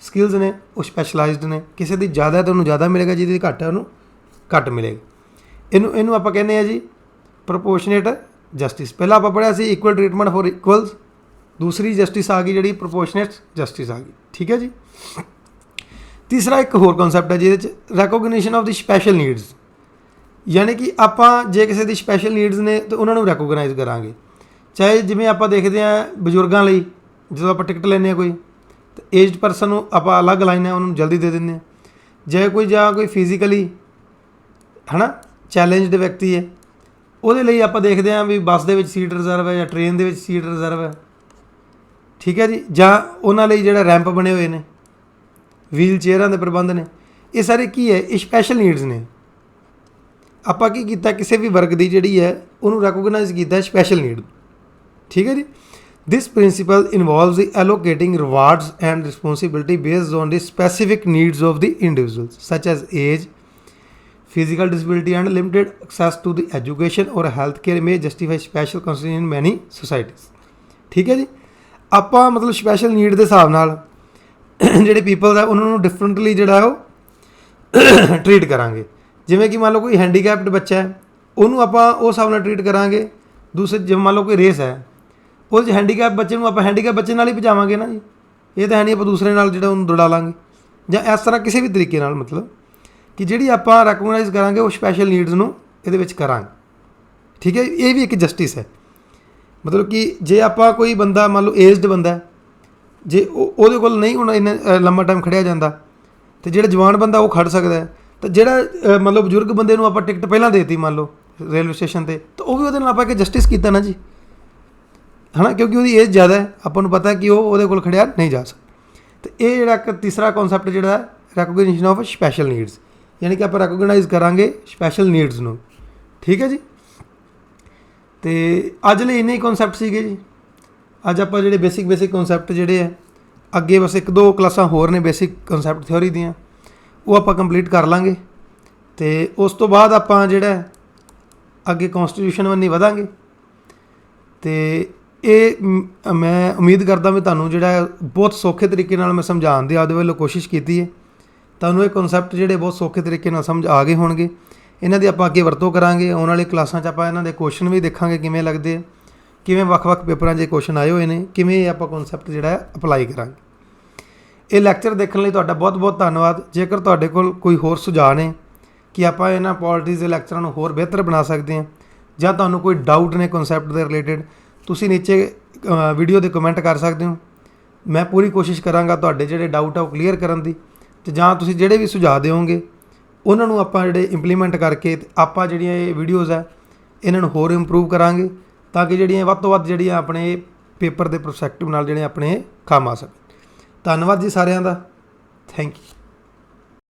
ਸਕਿੱਲਸ ਨੇ, ਉਹ ਸਪੈਸ਼ਲਾਈਜ਼ਡ ਨੇ। ਕਿਸੇ ਦੀ ਜ਼ਿਆਦਾ ਹੈ ਤਾਂ ਉਹਨੂੰ ਜ਼ਿਆਦਾ ਮਿਲੇਗਾ, ਜਿਹਦੀ ਘੱਟ ਹੈ ਉਹਨੂੰ ਘੱਟ ਮਿਲੇਗਾ। ਇਹਨੂੰ ਇਹਨੂੰ ਆਪਾਂ ਕਹਿੰਦੇ ਆ ਜੀ ਪ੍ਰੋਪੋਰਸ਼ਨੇਟ ਜਸਟਿਸ ਪਹਿਲਾਂ ਆਪਾਂ ਪੜਿਆ ਸੀ ਇਕੁਅਲ ਟ੍ਰੀਟਮੈਂਟ ਫॉर ਇਕੁਅਲਸ ਦੂਸਰੀ ਜਸਟਿਸ ਆ ਗਈ ਜਿਹੜੀ ਪ੍ਰੋਪੋਰਸ਼ਨੇਟ ਜਸਟਿਸ ਆ ਗਈ। ਠੀਕ ਹੈ ਜੀ? ਤੀਸਰਾ ਇੱਕ ਹੋਰ ਕਨਸੈਪਟ ਹੈ ਜਿਹਦੇ ਚ recognition of the special needs ਯਾਨੀ ਕਿ ਆਪਾਂ ਜੇ ਕਿਸੇ ਦੀ ਸਪੈਸ਼ਲ ਨੀਡਸ ਨੇ, ਤਾਂ ਉਹਨਾਂ ਨੂੰ ਰੈਕੋਗਨਾਈਜ਼ ਕਰਾਂਗੇ। ਚਾਹੇ ਜਿਵੇਂ ਆਪਾਂ ਦੇਖਦੇ ਹਾਂ ਬਜ਼ੁਰਗਾਂ ਲਈ ਜਦੋਂ ਆਪਾਂ ਟਿਕਟ ਲੈਂਦੇ ਹਾਂ ਕੋਈ, ਤਾਂ ਏਜਡ ਪਰਸਨ ਨੂੰ ਆਪਾਂ ਅਲੱਗ ਲਾਈਨ ਹੈ, ਉਹਨਾਂ ਨੂੰ ਜਲਦੀ ਦੇ ਦਿੰਦੇ ਹਾਂ। ਜੇ ਕੋਈ ਜਾਂ ਕੋਈ ਫਿਜ਼ੀਕਲੀ ਹਨਾ ਚੈਲੰਜਡ ਵਿਅਕਤੀ ਹੈ, ਉਹਦੇ ਲਈ ਆਪਾਂ ਦੇਖਦੇ ਹਾਂ ਵੀ ਬੱਸ ਦੇ ਵਿੱਚ ਸੀਟ ਰਿਜ਼ਰਵ ਹੈ ਜਾਂ ਟ੍ਰੇਨ ਦੇ ਵਿੱਚ ਸੀਟ ਰਿਜ਼ਰਵ ਹੈ। ਠੀਕ ਹੈ ਜੀ? ਜਾਂ ਉਹਨਾਂ ਲਈ ਜਿਹੜਾ ਰੈਂਪ ਬਣੇ ਹੋਏ ਨੇ ਵੀਲ ਚੇਅਰਾਂ ਦੇ ਪ੍ਰਬੰਧ ਨੇ, ਇਹ ਸਾਰੇ ਕੀ ਹੈ? ਇਹ ਸਪੈਸ਼ਲ ਨੀਡਸ ਨੇ। ਆਪਾਂ ਕੀ ਕੀਤਾ? ਕਿਸੇ ਵੀ ਵਰਗ ਦੀ ਜਿਹੜੀ ਹੈ, ਉਹਨੂੰ ਰੈਕੋਗਨਾਈਜ਼ ਕੀਤਾ ਸਪੈਸ਼ਲ ਨੀਡ ਠੀਕ ਹੈ ਜੀ? This principle involves the allocating rewards and responsibility based on the specific needs of the individuals such as age physical disability and limited access to the education or healthcare may justify special consideration in many societies ਠੀਕ ਹੈ ਜੀ ਆਪਾਂ ਮਤਲਬ special need ਦੇ ਹਿਸਾਬ ਨਾਲ ਜਿਹੜੇ people ਆ ਉਹਨਾਂ ਨੂੰ ਡਿਫਰੈਂਟਲੀ ਜਿਹੜਾ ਉਹ ਟ੍ਰੀਟ ਕਰਾਂਗੇ ਜਿਵੇਂ ਕਿ ਮੰਨ ਲਓ ਕੋਈ ਹੈਂਡੀਕੈਪਡ ਬੱਚਾ ਹੈ ਉਹਨੂੰ ਆਪਾਂ ਉਸ ਹਿਸਾਬ ਨਾਲ ਟ੍ਰੀਟ ਕਰਾਂਗੇ ਦੂਸਰੇ ਜਿਵੇਂ ਮੰਨ ਲਓ ਕੋਈ ਰੇਸ ਹੈ ਉਹ 'ਚ ਹੈਂਡੀਕੈਪ ਬੱਚੇ ਨੂੰ ਆਪਾਂ ਹੈਂਡੀਕੈਪ ਬੱਚੇ ਨਾਲ ਹੀ ਭਜਾਵਾਂਗੇ ਨਾ ਜੀ। ਇਹ ਤਾਂ ਹੈ ਨਹੀਂ ਆਪਾਂ ਦੂਸਰੇ ਨਾਲ ਜਿਹੜਾ ਉਹਨੂੰ ਦੌੜਾ ਲਾਂਗੇ। ਜਾਂ ਇਸ ਤਰ੍ਹਾਂ ਕਿਸੇ ਵੀ ਤਰੀਕੇ ਨਾਲ ਮਤਲਬ ਕਿ ਜਿਹੜੀ ਆਪਾਂ ਰੈਕਗਨਾਈਜ਼ ਕਰਾਂਗੇ ਉਹ ਸਪੈਸ਼ਲ ਨੀਡਸ ਨੂੰ ਇਹਦੇ ਵਿੱਚ ਕਰਾਂਗੇ। ਠੀਕ ਹੈ ਇਹ ਵੀ ਇੱਕ ਜਸਟਿਸ ਹੈ। ਮਤਲਬ ਕਿ ਜੇ ਆਪਾਂ ਕੋਈ ਬੰਦਾ ਮੰਨ ਲਓ ਏਜਡ ਬੰਦਾ ਜੇ ਉਹ ਉਹਦੇ ਕੋਲ ਨਹੀਂ ਹੁਣ ਇੰਨਾ ਅ, ਲੰਮਾ ਟਾਈਮ ਖੜਿਆ ਜਾਂਦਾ ਤੇ ਜਿਹੜਾ ਜਵਾਨ ਬੰਦਾ ਉਹ ਖੜ ਸਕਦਾ ਹੈ ਤਾਂ ਜਿਹੜਾ ਅ, ਮੰਨ ਲਓ ਬਜ਼ੁਰਗ ਬੰਦੇ ਨੂੰ ਆਪਾਂ ਟਿਕਟ ਪਹਿਲਾਂ ਦੇਤੀ ਮੰਨ ਲਓ ਰੇਲਵੇ ਸਟੇਸ਼ਨ ਤੇ ਤਾਂ ਉਹ ਵੀ ਉਹਦੇ ਨਾਲ ਆਪਾਂ ਕਿ ਜਸਟਿਸ ਕੀਤਾ ਨਾ ਜੀ। ਹਨਾ? ਕਿਉਂਕਿ ਉਹਦੀ ਏਜ ਜ਼ਿਆਦਾ ਹੈ। ਆਪਾਂ ਨੂੰ ਪਤਾ ਕਿ ਉਹ ਉਹਦੇ ਕੋਲ ਖੜਿਆ ਨਹੀਂ ਜਾ ਸਕਦਾ। ਤੇ ਇਹ ਜਿਹੜਾ ਇੱਕ ਤੀਸਰਾ ਕਨਸੈਪਟ ਜਿਹੜਾ ਹੈ ਰੈਕੋਗਨੀਸ਼ਨ ਆਫ ਸਪੈਸ਼ਲ ਨੀਡਸ ਯਾਨੀ ਕਿ ਆਪਾਂ ਰੈਕੋਗਨਾਈਜ਼ ਕਰਾਂਗੇ ਸਪੈਸ਼ਲ ਨੀਡਸ ਨੂੰ। ਠੀਕ ਹੈ ਜੀ? ਤੇ ਅੱਜ ਲਈ ਇੰਨੇ ਹੀ ਕਨਸੈਪਟ ਸੀਗੇ ਜੀ। ਅੱਜ ਆਪਾਂ ਜਿਹੜੇ ਬੇਸਿਕ ਬੇਸਿਕ ਕਨਸੈਪਟ ਜਿਹੜੇ ਆ ਅੱਗੇ ਬਸ ਇੱਕ ਦੋ ਕਲਾਸਾਂ ਹੋਰ ਨੇ ਬੇਸਿਕ ਕਨਸੈਪਟ ਥਿਉਰੀ ਦੀਆਂ। ਉਹ ਆਪਾਂ ਕੰਪਲੀਟ ਕਰ ਲਾਂਗੇ। ਤੇ ਉਸ ਤੋਂ ਬਾਅਦ ਆਪਾਂ ਜਿਹੜਾ ਅੱਗੇ ਕਨਸਟੀਟਿਊਸ਼ਨ ਵੱਲ ਵਧਾਂਗੇ। ਤੇ ਇਹ ਮ- ਮੈਂ ਉਮੀਦ ਕਰਦਾ ਵੀ ਤੁਹਾਨੂੰ ਜਿਹੜਾ ਬਹੁਤ ਸੌਖੇ ਤਰੀਕੇ ਨਾਲ ਮੈਂ ਸਮਝਾਉਣ ਦੀ ਆਪਦੇ ਵੱਲੋਂ ਕੋਸ਼ਿਸ਼ ਕੀਤੀ ਹੈ। ਤੁਹਾਨੂੰ ਇਹ ਕਨਸੈਪਟ ਜਿਹੜੇ ਬਹੁਤ ਸੌਖੇ ਤਰੀਕੇ ਨਾਲ ਸਮਝ ਆ ਗਏ ਹੋਣਗੇ। ਇਹਨਾਂ ਦੀ ਆਪਾਂ ਅੱਗੇ ਵਰਤੋਂ ਕਰਾਂਗੇ। ਆਉਣ ਵਾਲੀ ਕਲਾਸਾਂ 'ਚ ਆਪਾਂ ਇਹਨਾਂ ਦੇ ਕੁਐਸਚਨ ਵੀ ਦੇਖਾਂਗੇ ਕਿਵੇਂ ਲੱਗਦੇ ਆ। ਕਿਵੇਂ ਵੱਖ-ਵੱਖ ਪੇਪਰਾਂ 'ਚ ਕੁਐਸਚਨ ਆਏ ਹੋਏ ਨੇ। ਕਿਵੇਂ ਇਹ ਆਪਾਂ ਕਨਸੈਪਟ ਜਿਹੜਾ ਹੈ ਅਪਲਾਈ ਕਰਾਂਗੇ। ਇਹ ਲੈਕਚਰ ਦੇਖਣ ਲਈ ਤੁਹਾਡਾ ਬਹੁਤ-ਬਹੁਤ ਧੰਨਵਾਦ। ਜੇਕਰ ਤੁਹਾਡੇ ਕੋਲ ਕੋਈ ਹੋਰ ਸੁਝਾਅ ਨੇ ਕਿ ਆਪਾਂ ਇਹਨਾਂ ਪੋਲਿਟਿਕਸ ਦੇ ਲੈਕਚਰਾਂ ਨੂੰ ਹੋਰ ਬਿਹਤਰ ਬਣਾ ਸਕਦੇ ਹਾਂ ਜਾਂ ਤੁਹਾਨੂੰ ਕੋਈ ਡਾਊਟ ਨੇ ਕਨਸੈਪਟ ਦੇ ਰਿਲੇਟਡ ਤੁਸੀਂ ਨੀਚੇ ਵੀਡੀਓ ਦੇ ਕਮੈਂਟ ਕਰ ਸਕਦੇ ਹੋ। ਮੈਂ ਪੂਰੀ ਕੋਸ਼ਿਸ਼ ਕਰਾਂਗਾ ਤੁਹਾਡੇ ਜਿਹੜੇ ਡਾਊਟ ਆ ਉਹ ਕਲੀਅਰ ਕਰਨ ਦੀ ਤੇ ਜਾਂ ਤੁਸੀਂ ਜਿਹੜੇ ਵੀ ਸੁਝਾਅ ਦਿਓਗੇ, ਉਹਨਾਂ ਨੂੰ ਆਪਾਂ ਜਿਹੜੇ ਇੰਪਲੀਮੈਂਟ ਕਰਕੇ ਤੇ ਆਪਾਂ ਜਿਹੜੀਆਂ ਇਹ ਵੀਡੀਓਜ਼ ਆ, ਇਹਨਾਂ ਨੂੰ ਹੋਰ ਇੰਪਰੂਵ ਕਰਾਂਗੇ ਤਾਂ ਕਿ ਜਿਹੜੀਆਂ ਵੱਧ ਤੋਂ ਵੱਧ ਜਿਹੜੀਆਂ ਆਪਣੇ ਪੇਪਰ ਦੇ ਪ੍ਰੋਸਪੈਕਟਿਵ ਨਾਲ ਜਿਹੜੇ ਆਪਣੇ ਕੰਮ ਆ ਸਕਣ। ਧੰਨਵਾਦ ਜੀ ਸਾਰਿਆਂ ਦਾ। Thank you